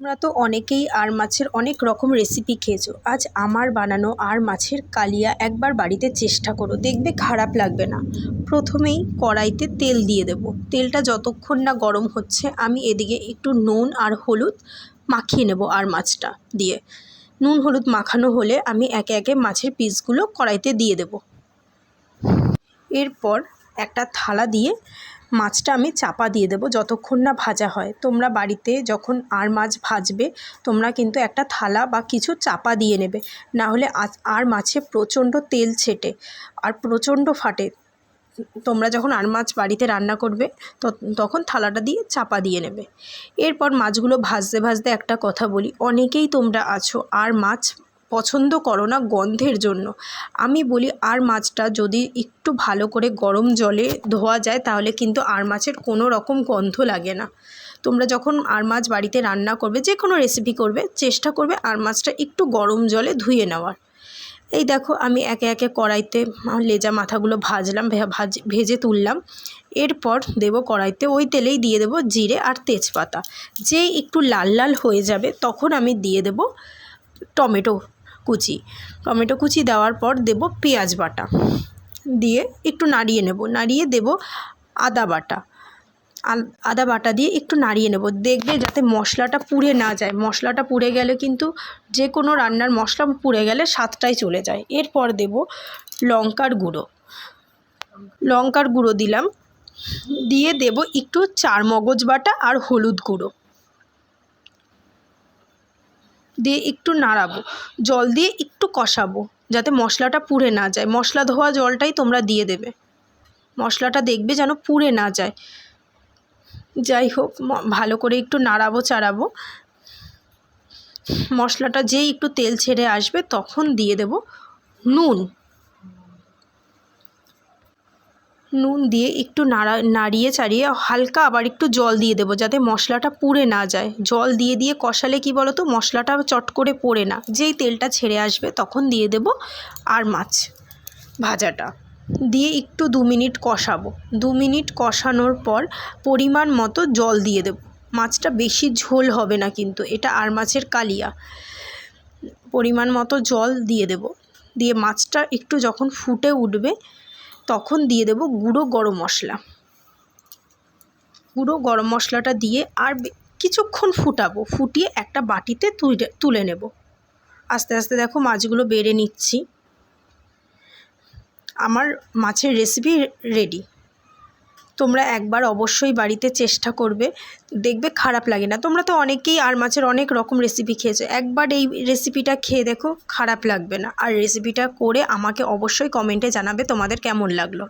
তোমরা তো অনেকেই আর মাছের অনেক রকম রেসিপি খেয়েছো। আজ আমার বানানো আর মাছের কালিয়া একবার বাড়িতে চেষ্টা করো, দেখবে খারাপ লাগবে না। প্রথমেই কড়াইতে তেল দিয়ে দেব। তেলটা যতক্ষণ না গরম হচ্ছে, আমি এদিকে একটু নুন আর হলুদ মাখিয়ে নেব আর মাছটা দিয়ে। নুন হলুদ মাখানো হলে আমি একে একে মাছের পিসগুলো কড়াইতে দিয়ে দেব। এরপর একটা থালা দিয়ে মাছটা আমি চাপা দিয়ে দেবো যতক্ষণ না ভাজা হয়। তোমরা বাড়িতে যখন আর মাছ ভাজবে, তোমরা কিন্তু একটা থালা বা কিছু চাপা দিয়ে নেবে। না হলে আর মাছে প্রচণ্ড তেল ছেটে আর প্রচণ্ড ফাটে। তোমরা যখন আর মাছ বাড়িতে রান্না করবে তখন থালাটা দিয়ে চাপা দিয়ে নেবে। এরপর মাছগুলো ভাজতে ভাজতে একটা কথা বলি। অনেকেই তোমরা আছো, আর মাছ পছন্দ করো না গন্ধের জন্য। আমি বলি, আর মাছটা যদি একটু ভালো করে গরম জলে ধোয়া যায়, তাহলে কিন্তু আর মাছের কোনো রকম গন্ধ লাগে না। তোমরা যখন আর মাছ বাড়িতে রান্না করবে, যে কোনো রেসিপি করবে, চেষ্টা করবে আর মাছটা একটু গরম জলে ধুয়ে নেওয়ার। এই দেখো, আমি একে একে কড়াইতে লেজা মাথাগুলো ভাজলাম ভাজ, ভেজে তুললাম। এরপর দেব কড়াইতে ওই তেলেই দিয়ে দেব জিরে আর তেজপাতা। যেই একটু লাল লাল হয়ে যাবে, তখন আমি দিয়ে দেব টমেটো কুচি। টমেটো কুচি দেওয়ার পর দেব পেঁয়াজ বাটা। দিয়ে একটু নাড়িয়ে নেব। নাড়িয়ে দেব আদা বাটা। আদা বাটা দিয়ে একটু নাড়িয়ে নেব। দেখবে যাতে মশলাটা পুড়ে না যায়। মশলাটা পুড়ে গেলে কিন্তু যে কোনো রান্নার মশলা পুড়ে গেলে স্বাদটাই চলে যায়। এরপর দেব লঙ্কার গুঁড়ো। লঙ্কার গুঁড়ো দিলাম। দিয়ে দেব একটু চার মগজ বাটা আর হলুদ গুঁড়ো। দিয়ে একটু নাড়াবো। জল দিয়ে একটু কষাবো, যাতে মশলাটা পুড়ে না যায়। মশলা ধোয়া জলটাই তোমরা দিয়ে দেবে। মশলাটা দেখবে যেন পুড়ে না যায়। যাই হোক ভালো করে একটু নাড়াবো, চাড়াবো। মশলাটা যেই একটু তেল ছেড়ে আসবে, তখন দিয়ে দেব নুন। নুন দিয়ে একটু নাড়া, নাড়িয়ে চাড়িয়ে হালকা আবার একটু জল দিয়ে দেবো যাতে মশলাটা পুড়ে না যায়। জল দিয়ে দিয়ে কষালে কি বলো তো মশলাটা চট করে পড়ে না। যেই তেলটা ছেড়ে আসবে তখন দিয়ে দেব আর মাছ ভাজাটা। দিয়ে একটু দু মিনিট কষাবো। দু মিনিট কষানোর পর পরিমাণ মতো জল দিয়ে দেবো। মাছটা বেশি ঝোল হবে না কিন্তু, এটা আর মাছের কালিয়া। পরিমাণ মতো জল দিয়ে দেব। দিয়ে মাছটা একটু যখন ফুটে উঠবে তখন দিয়ে দেব গুঁড়ো গরম মশলা। গুঁড়ো গরম মশলাটা দিয়ে আর কিছুক্ষণ ফুটাবো। ফুটিয়ে একটা বাটিতে তুলে তুলে নেব। আস্তে আস্তে দেখো মাছগুলো বেড়ে নিচ্ছি। আমার মাছের রেসিপি রেডি তোমরা একবার অবশ্যই বাড়িতে চেষ্টা করবে। দেখবে খারাপ লাগে না। তোমরা তো অনেকেই আর মাছের অনেক রকম রেসিপি খেয়েছো। একবার এই রেসিপিটা খেয়ে দেখো, খারাপ লাগবে না। আর রেসিপিটা করে আমাকে অবশ্যই কমেন্টে জানাবে তোমাদের কেমন লাগল।